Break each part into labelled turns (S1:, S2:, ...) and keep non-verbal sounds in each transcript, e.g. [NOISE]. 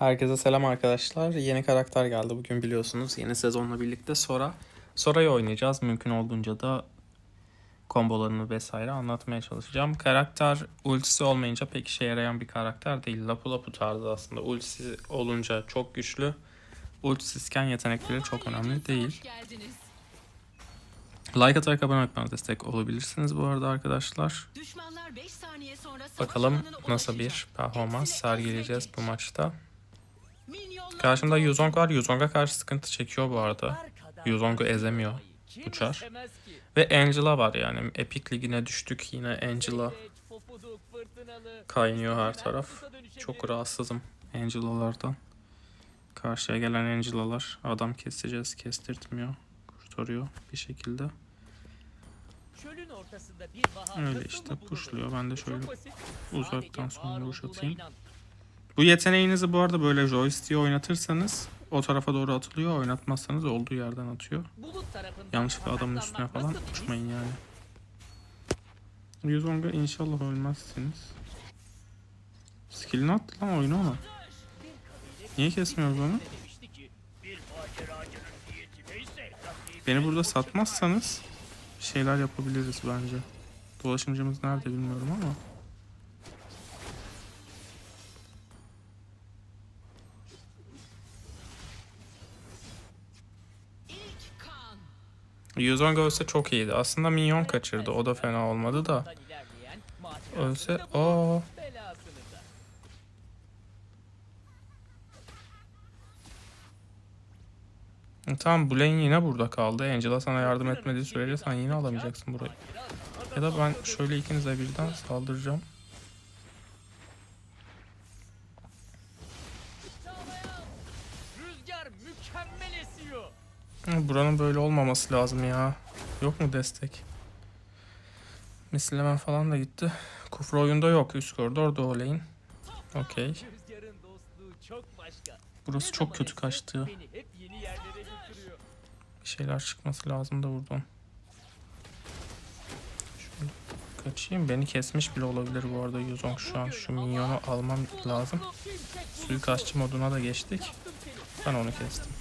S1: Herkese selam arkadaşlar. Yeni karakter geldi bugün biliyorsunuz. Yeni sezonla birlikte Sora. Sora'yı oynayacağız. Mümkün olduğunca da kombolarını vesaire anlatmaya çalışacağım. Karakter ultisi olmayınca pek işe yarayan bir karakter değil. Lapu Lapu tarzı aslında. Ultisi olunca çok güçlü. Ultisizken yetenekleri çok önemli değil. Like atarak abone bana destek olabilirsiniz bu arada arkadaşlar.
S2: Düşmanlar 5 saniye sonra savaş
S1: Bakalım nasıl bir performans sergileyeceğiz bu maçta. Karşımda. Yuzong var. Yuzong'a karşı sıkıntı çekiyor bu arada. Yuzong'u ezemiyor. Uçar. Ve Angela var yani. Epic Ligi'ne düştük yine Angela kaynıyor her taraf. Çok rahatsızım Angela'lardan. Karşıya gelen Angela'lar adam keseceğiz kestirtmiyor. Kurtarıyor bir şekilde. Öyle işte pushluyor. Ben de şöyle uzaktan sonra vuruş atayım. Bu yeteneğinizi bu arada böyle joystick'e oynatırsanız o tarafa doğru atılıyor. Oynatmazsanız olduğu yerden atıyor. Yanlışlıkla adamın üstüne falan uçmayın yani. Yuzong'a inşallah ölmezsiniz. Skillini attı lan oyunu ona. Niye kesmiyoruz onu? Beni burada satmazsanız şeyler yapabiliriz bence. Dolaşımcımız nerede bilmiyorum ama. Yuzong ölse çok iyiydi. Aslında minyon kaçırdı. O da fena olmadı da. Ölse aa
S3: da.
S1: Tamam Blaine yine burada kaldı. Angela sana yardım etmediği sürece sen yine alamayacaksın burayı. Ya da ben şöyle ikinize birden saldıracağım. Buranın böyle olmaması lazım ya. Yok mu destek? Misilleme falan da gitti. Kufra oyunda yok. Üst koridorda o lane. Okey. Burası çok kötü kaçtı. Bir şeyler çıkması lazım da buradan. Şöyle kaçayım. Beni kesmiş bile olabilir bu arada Yuzong şu an. Şu minyonu almam lazım. Suikastçı moduna da geçtik. Ben onu kestim.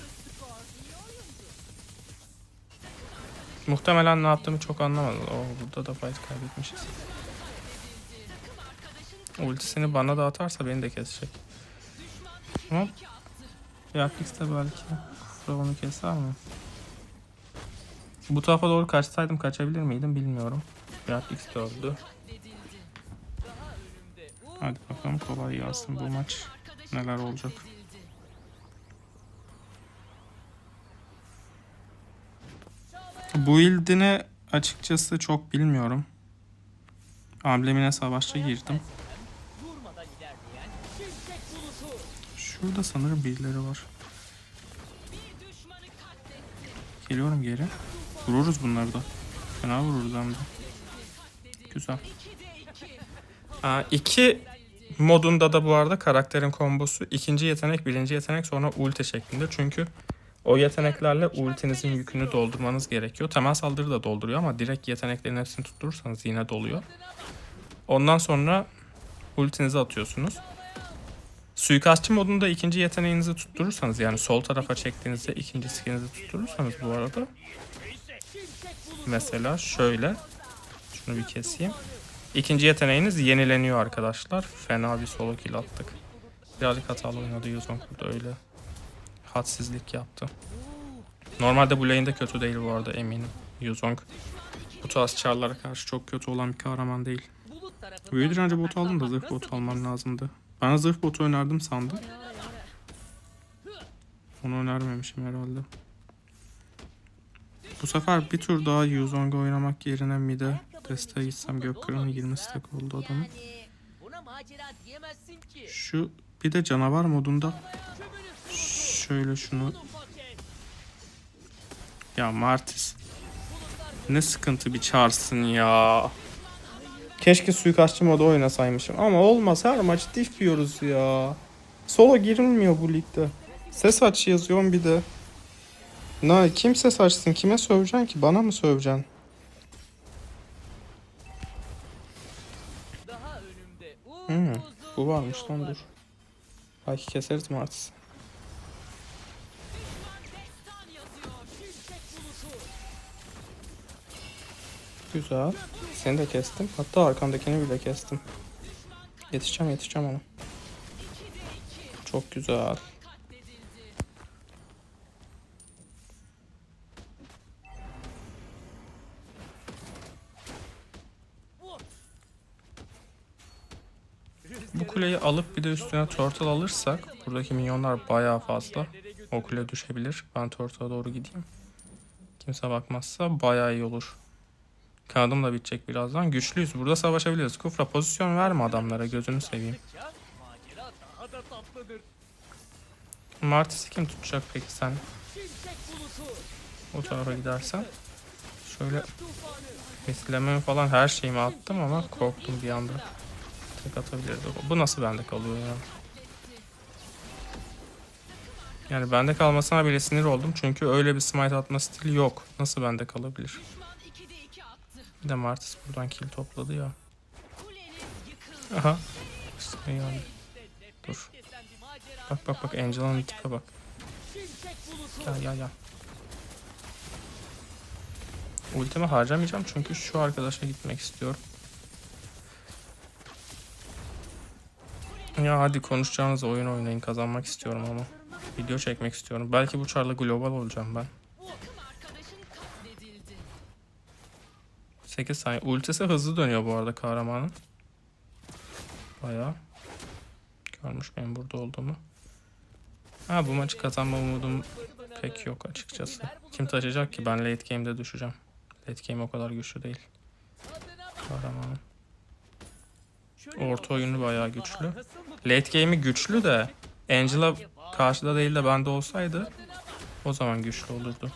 S1: Muhtemelen ne yaptığımı çok anlamadım. Oo, burada da fight kaybetmişiz. Ultisini bana da atarsa beni de kesecek. Ama Yakix de belki Kufra onu keser mi? Bu tarafa doğru kaçsaydım kaçabilir miydim bilmiyorum. Yakix de öldü. Hadi bakalım kolay gelsin bu maç. Neler olacak. Bu ildini açıkçası çok bilmiyorum. Amblemine savaşçı girdim. Şurada sanırım birileri var. Geliyorum geri. Vururuz bunları da. Fena vururuz hem de. Güzel. Aa, iki modunda da bu arada karakterin kombosu ikinci yetenek, birinci yetenek sonra ulti şeklinde. Çünkü o yeteneklerle ultinizin yükünü doldurmanız gerekiyor. Temel saldırı da dolduruyor ama direkt yeteneklerin hepsini tutturursanız yine doluyor. Ondan sonra ultinizi atıyorsunuz. Suikastçı modunda ikinci yeteneğinizi tutturursanız yani sol tarafa çektiğinizde ikinci skillinizi tutturursanız bu arada mesela şöyle şunu bir keseyim. İkinci yeteneğiniz yenileniyor arkadaşlar. Fena bir solo kill attık. Birazcık hatalı oynadı Yuzong burada öyle. Hadsizlik yaptı. Normalde bu lane'de kötü değil bu arada eminim. Yuzong bu tarz çarlara karşı çok kötü olan bir kahraman değil. Büyü direnci botu aldım da zırh botu almam lazımdı. Ben zırh botu önerdim sandım. Onu önermemişim herhalde. Bu sefer bir tur daha Yuzong'u oynamak yerine mid'e desteğe gitsem Gökkırı'nın 20 stack oldu adamın. Şu bir de canavar modunda şöyle şunu ya Martis ne sıkıntı bir çarsın ya. Keşke suikastçı modu oynasaymışım ama olmaz her maç diff yiyoruz ya. Solo girilmiyor bu ligde. Ses aç yazıyorum bir de. Na kim ses açsın? Kime söveceksin ki? Bana mı söveceksin? Hmm, bu varmış lan dur. Belki keseriz.
S2: Destan
S1: Güzel. Seni de kestim. Hatta arkandakini bile kestim. Yetişeceğim yetişeceğim ona. Çok güzel. Bu kuleyi alıp bir de üstüne turtle alırsak buradaki minyonlar bayağı fazla. O kule düşebilir. Ben turtle'a doğru gideyim. Kimse bakmazsa bayağı iyi olur. Kanadım da bitecek birazdan. Güçlüyüz. Burada savaşabiliriz. Kufra pozisyon verme adamlara. Gözünü seveyim. Martis'i kim tutacak peki sen? O tarafa gidersen. Şöyle mislememi falan her şeyimi attım ama korktum bir anda. Tek atabilirdi. Bu nasıl bende kalıyor ya? Yani bende kalmasına bile sinir oldum çünkü öyle bir smite atma stili yok. Nasıl bende kalabilir? Bir de Martis buradan kill topladı ya. Aha. İşte yani. Dur. Bak bak bak Angela'nın tipe bak. Gel gel gel. Ultimi harcamayacağım çünkü şu arkadaşa gitmek istiyorum. Ya hadi konuşacağınız oyun oynayın kazanmak istiyorum ama. Video çekmek istiyorum. Belki bu çarla global olacağım ben. 8 saniye. Ultisi hızlı dönüyor bu arada kahramanın. Bayağı. Görmüş benim burada olduğumu. Ha bu maçı kazanma umudum pek yok açıkçası. Kim taşıyacak ki? Ben late game'de düşeceğim. Late game o kadar güçlü değil. Kahramanın. Orta oyunu bayağı güçlü. Late game'i güçlü de Angela karşıda değil de bende olsaydı o zaman güçlü olurdu.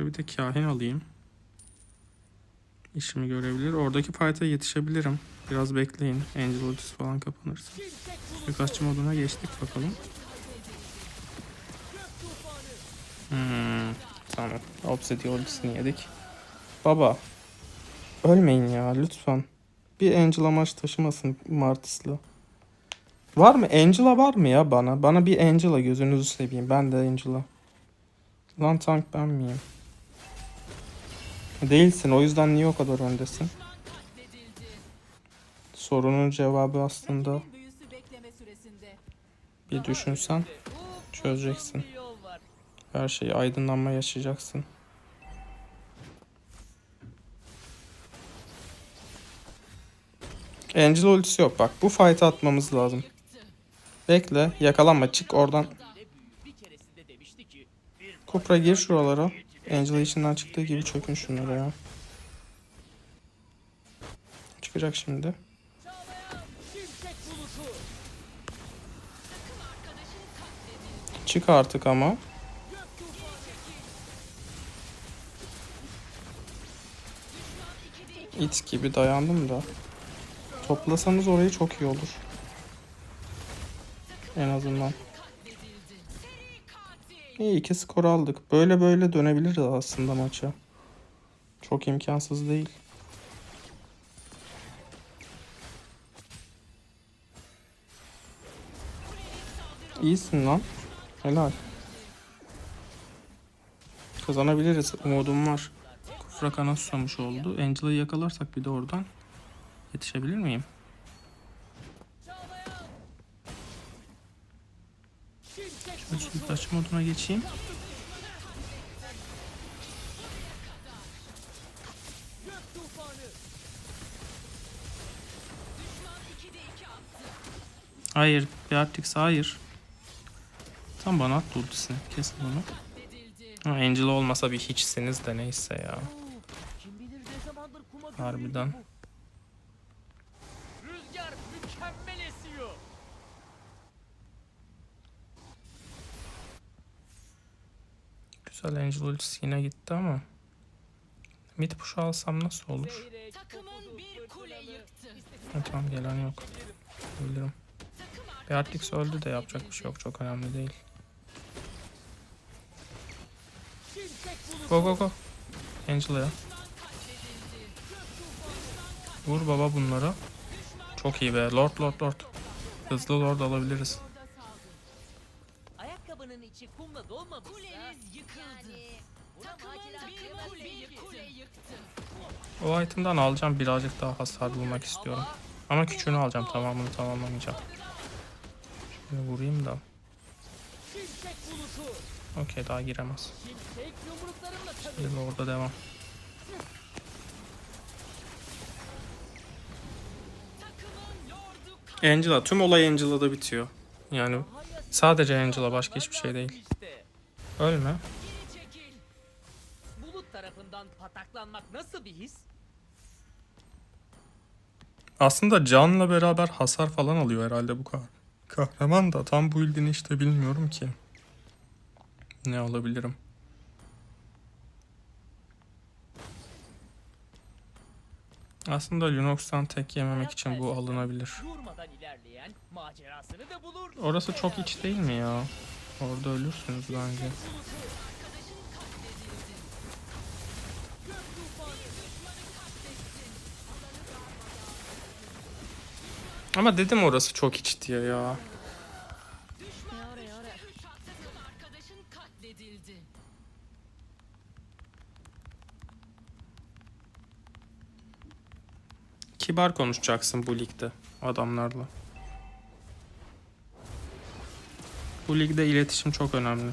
S1: Şöyle bir de kahin alayım. İşimi görebilir. Oradaki fight'a yetişebilirim. Biraz bekleyin. Angel ultisi falan kapanırsa. Birkaççı moduna geçtik bakalım. Hmm, tamam. Obsidian ultisini yedik. Baba. Ölmeyin ya lütfen. Bir Angela maç taşımasın Martis'la. Var mı? Angela var mı ya bana? Bana bir Angela gözünüzü seveyim. Ben de Angela. Lan tank ben miyim? Değilsin. O yüzden niye o kadar öndesin? Sorunun cevabı aslında bir düşünsen çözeceksin. Her şeyi aydınlanma yaşayacaksın. Angel ultisi yok bak. Bu fight'ı atmamız lazım. Bekle. Yakalanma. Çık oradan. Kupra gir şuralara. Angela içinden çıktığı gibi çökün şunlara ya. Çıkacak şimdi. Çık artık ama. İt gibi dayandım da. Toplasanız orayı çok iyi olur. En azından. İyi iki skor aldık. Böyle böyle dönebiliriz aslında maça. Çok imkansız değil. İyisin lan. Helal. Kazanabiliriz. Umudum var. Kufra kana susamış oldu. Angela'yı yakalarsak bir de oradan yetişebilir miyim? Sultaş moduna geçeyim.
S3: Gök tufanı.
S2: Düşman 2'de 2 attı.
S1: Hayır. Beatrix hayır. Tam bana attı ultisini. Kesin.
S2: Katledildi.
S1: Ha, Angela olmasa bir hiçsiniz de neyse ya. Harbiden. Güzel Angel ultisi yine gitti ama. Mid push alsam nasıl olur?
S2: Takımın bir kule yıktı.
S1: Ha, tamam gelen yok.
S2: Takım
S1: Beatrix öldü de yapacak bir şey yok. Çok önemli değil. Go go go.
S2: Katledildi.
S1: Vur baba bunlara. Çok iyi be. Lord lord lord. Hızlı lord alabiliriz. O itemden alacağım birazcık daha hasar bulmak istiyorum. Ama küçüğünü alacağım tamamını tamamlamayacağım. Şöyle vurayım da. Okey daha giremez. Şimdi orada devam. Angela tüm olay Angela'da bitiyor. Yani sadece Angela başka hiçbir şey değil. Ölme.
S4: Bulut tarafından pataklanmak nasıl bir his?
S1: Aslında canla beraber hasar falan alıyor herhalde bu kah kahraman da tam bu ildini işte bilmiyorum ki. Ne alabilirim? Aslında Lunox'tan tek yememek için bu alınabilir. Orası çok iç değil mi ya? Orada ölürsünüz bence. Ama dedim orası çok iç diye ya. Kibar konuşacaksın bu ligde adamlarla. Bu ligde iletişim çok önemli.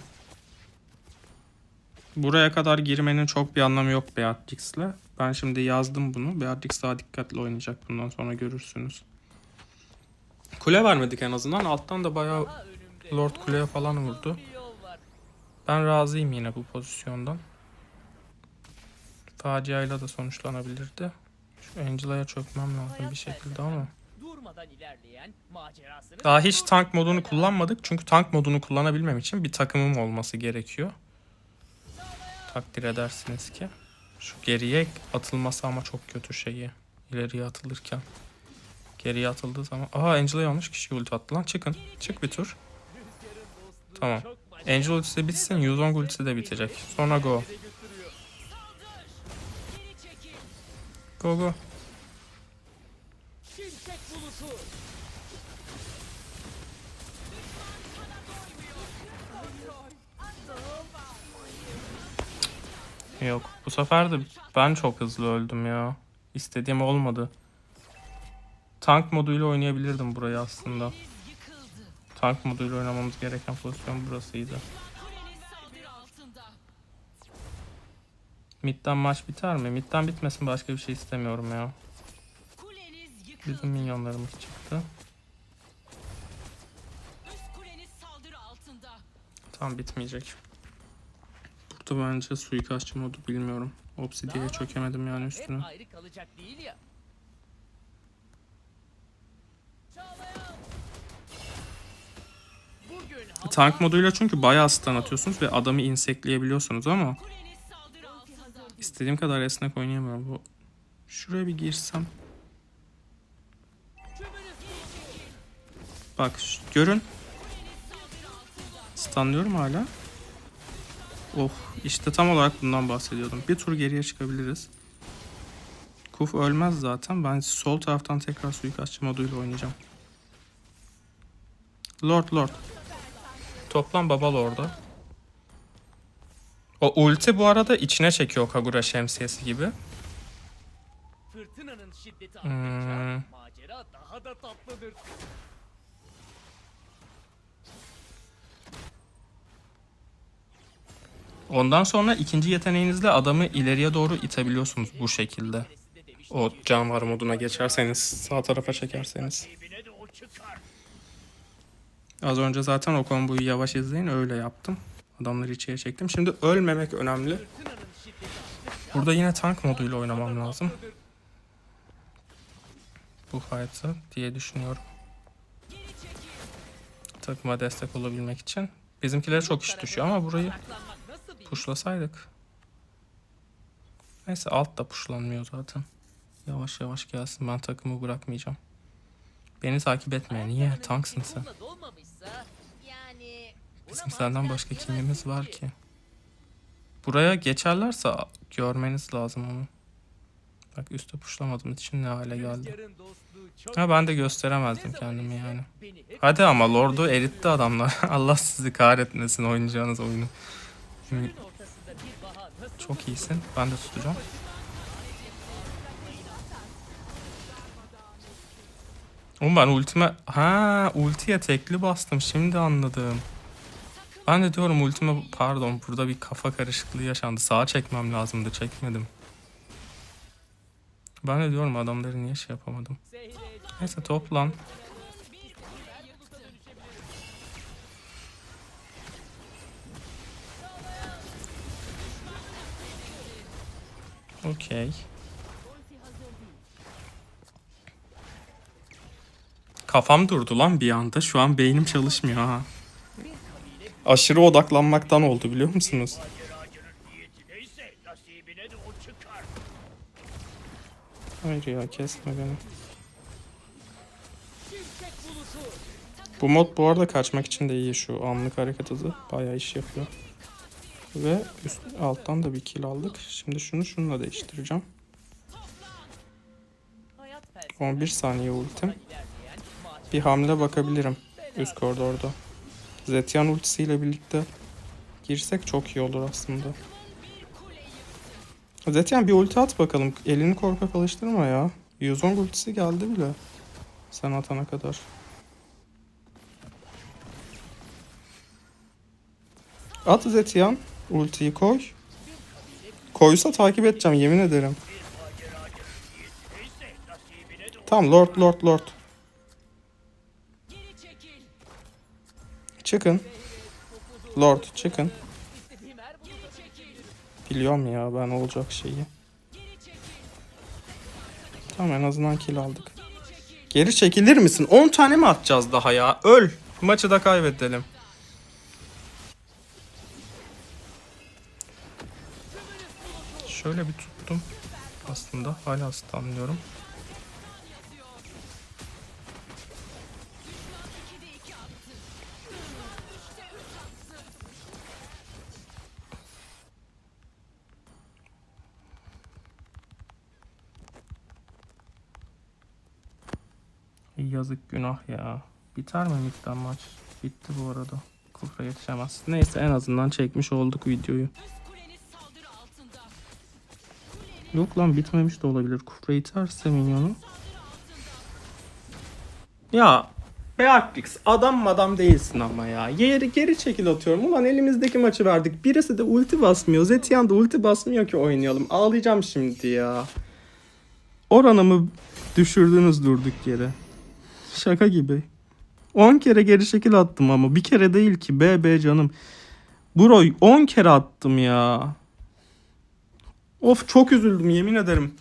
S1: Buraya kadar girmenin çok bir anlamı yok Beatrix'le. Ben şimdi yazdım bunu. Beatrix daha dikkatli oynayacak bundan sonra görürsünüz. Kule vermedik en azından. Alttan da bayağı Lord kuleye falan vurdu. Ben razıyım yine bu pozisyondan. Faciayla da sonuçlanabilirdi. Şu Angela'ya çökmem lazım bir şekilde ama. Daha
S4: da
S1: hiç tank modunu kullanmadık. Çünkü tank modunu kullanabilmem için bir takımım olması gerekiyor. Takdir edersiniz ki. Şu geriye atılması ama çok kötü şeyi. İleriye atılırken. Geriye atıldığı zaman. Aha Angela yanlış kişi ulti attı lan. Çıkın. Çık bir tur. Tamam. Angel ultisi bitsin. Yuzong ultisi de bitecek. Sonra go. Go go. Yok. Bu sefer de ben çok hızlı öldüm ya. İstediğim olmadı. Tank moduyla oynayabilirdim burayı aslında. Tank moduyla oynamamız gereken pozisyon burasıydı. Mid'den maç biter mi? Mid'den bitmesin başka bir şey istemiyorum ya. Bizim minyonlarımız çıktı. Tam bitmeyecek. Burada bence suikastçı modu bilmiyorum. Obsidiye'ye çökemedim yani üstüne. Tank moduyla çünkü bayağı stun atıyorsunuz ve adamı insekleyebiliyorsunuz ama istediğim kadar esnek oynayamıyorum. Bu Şuraya bir girsem. Bak görün. Stunlıyorum hala. Oh işte tam olarak bundan bahsediyordum. Bir tur geriye çıkabiliriz. Kuf ölmez zaten. Ben sol taraftan tekrar suikastçı moduyla oynayacağım. Lord Lord. Toplam baba Lord'a. O ulti bu arada içine çekiyor Kagura şemsiyesi gibi.
S4: fırtınanın şiddeti
S1: Hmm.
S4: macera daha da tatlıdır.
S1: Ondan sonra ikinci yeteneğinizle adamı ileriye doğru itebiliyorsunuz bu şekilde. O canavar moduna geçerseniz, sağ tarafa çekerseniz.
S3: Rakibine de o çıkar.
S1: Az önce zaten o komboyu yavaş izleyin öyle yaptım. Adamları içeri çektim. Şimdi ölmemek önemli. Burada yine tank moduyla oynamam lazım. Bu fight'ı diye düşünüyorum. Takıma destek olabilmek için. Bizimkilere çok iş düşüyor ama burayı? Puşlasaydık. Neyse alt da puşlanmıyor zaten. Yavaş yavaş gelsin ben takımı bırakmayacağım. Beni takip etme. Niye? Tanksın sen. Bizim senden başka kimimiz var ki? Buraya geçerlerse görmeniz lazım onu. Bak üstte puşlamadığım için ne hale geldi. Ha ben de gösteremezdim kendimi yani. Hadi ama Lord'u eritti adamlar. [LAUGHS] Allah sizi kahretmesin oynayacağınız oyunu. Çok iyisin. Ben de tutacağım. Oğlum ben ultime... Ha ultiye tekli bastım. Şimdi anladım. Ben de diyorum ultime... Pardon burada bir kafa karışıklığı yaşandı. Sağa çekmem lazımdı. Çekmedim. Ben de diyorum adamları niye şey yapamadım. Neyse toplan. Okey. Kafam durdu lan bir anda. Şu an beynim çalışmıyor ha. Aşırı odaklanmaktan oldu biliyor musunuz? Hayır ya kesme beni. Bu mod bu arada kaçmak için de iyi şu anlık hareket hızı. Bayağı iş yapıyor. Ve üst, alttan da bir kill aldık. Şimdi şunu şununla değiştireceğim.
S4: Hayat felsefesi
S1: 11 saniye ultim. Bir hamle bakabilirim üst koridorda. Zetian ultisiyle birlikte girsek çok iyi olur aslında. Zetian bir ulti at bakalım. Elini korkak alıştırma ya. Yuzong ultisi geldi bile. Sen atana kadar. At Zetian. Ultiyi koy. Koysa takip edeceğim yemin ederim. Tamam Lord Lord Lord. Çıkın. Lord çıkın. Biliyorum ya ben olacak şeyi. Tamam en azından kill aldık.
S2: Geri
S1: çekilir misin? 10 tane mi atacağız daha ya? Öl. Maçı da kaybedelim. Şöyle bir tuttum. Aslında hala stunlıyorum. Yazık günah ya. Biter mi midden maç? Bitti bu arada. Kufra yetişemez. Neyse en azından çekmiş olduk videoyu. Yok lan bitmemiş de olabilir. Kufra iterse minyonu. Ya Beatrix adam madam değilsin ama ya. Geri, geri çekil atıyorum. Ulan elimizdeki maçı verdik. Birisi de ulti basmıyor. Zetian da ulti basmıyor ki oynayalım. Ağlayacağım şimdi ya. Oranımı düşürdünüz durduk yere. Şaka gibi. 10 kere geri şekil attım ama bir kere değil ki. BB canım. Bro 10 kere attım ya. Of çok üzüldüm yemin ederim.